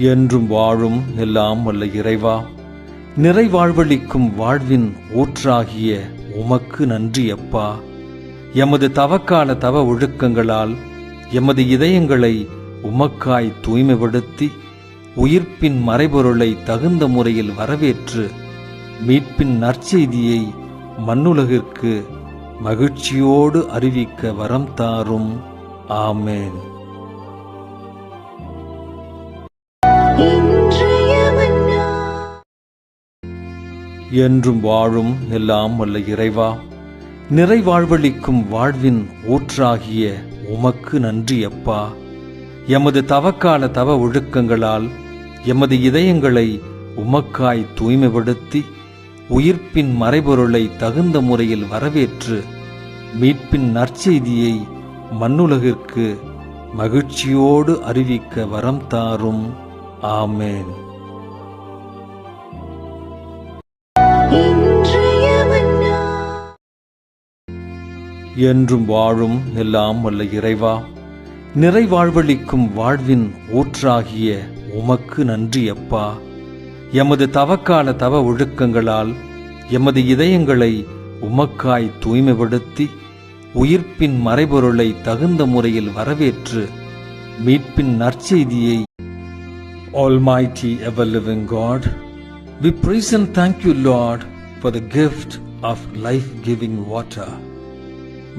என்றும் வாழும் எல்லாம் வல்ல இறைவா. நிறைவாழ்வளிக்கும் வாழ்வின் ஊற்றாகிய உமக்கு நன்றி அப்பா. எமது தவக்கால தவ ஒழுக்கங்களால் எமது இதயங்களை உமக்காய் தூய்மைப்படுத்தி உயிர்ப்பின் மறைபொருளை தகுந்த முறையில் வரவேற்று மீட்பின் நற்செய்தியை மண்ணுலகிற்கு மகிழ்ச்சியோடு அறிவிக்க வரம் தாரும். ஆமேன். என்றும் வாழும் எல்லாம் வல்ல இறைவா. நிறைவாழ்வளிக்கும் வாழ்வின் ஊற்றாகிய உமக்கு நன்றி அப்பா. எமது தவக்கால தவ ஒழுக்கங்களால் எமது இதயங்களை உமக்காய் தூய்மைப்படுத்தி உயிர்ப்பின் மறைபொருளை தகுந்த முறையில் வரவேற்று மீட்பின் நற்செய்தியை மண்ணுலகிற்கு மகிழ்ச்சியோடு அறிவிக்க வரம் தாரும். ஆமேன். என்றும் வாழும் எல்லாம் வல்ல இறைவா நிறைவாழ்வளிக்கும் வாழ்வின் ஊற்றாகிய உமக்கு நன்றி அப்பா எமது தவக்கால தவ ஒழுக்கங்களால் எமது இதயங்களை உமக்காய் தூய்மைப்படுத்தி உயிர்ப்பின் மறைபொருளை தகுந்த முறையில் வரவேற்று மீட்பின் நற்செய்தியை Almighty ever living God, we praise and thank you, Lord, for the gift of life giving water.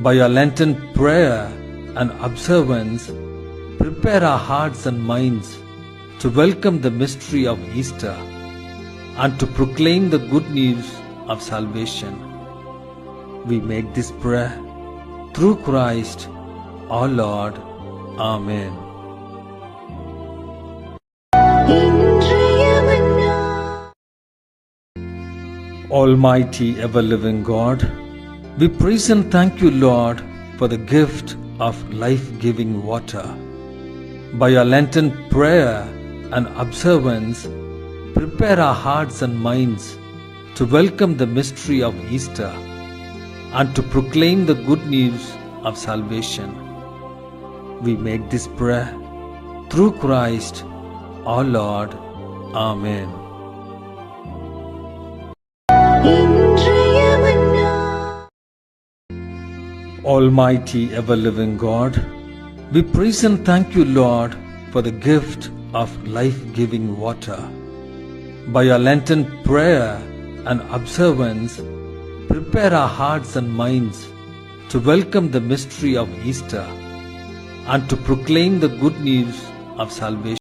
by your Lenten prayer and observance, prepare our hearts and minds to welcome the mystery of Easter and to proclaim the good news of salvation. We make this prayer through Christ our Lord. Amen. Almighty ever living God, we praise and thank you, Lord, for the gift of life giving water. By our Lenten prayer and observance, prepare our hearts and minds to welcome the mystery of Easter and to proclaim the good news of salvation. We make this prayer through Christ our Lord. Amen. Almighty ever living God, we praise and thank you, Lord, for the gift of life giving water. By your Lenten prayer and observance, prepare our hearts and minds to welcome the mystery of Easter and to proclaim the good news of salvation.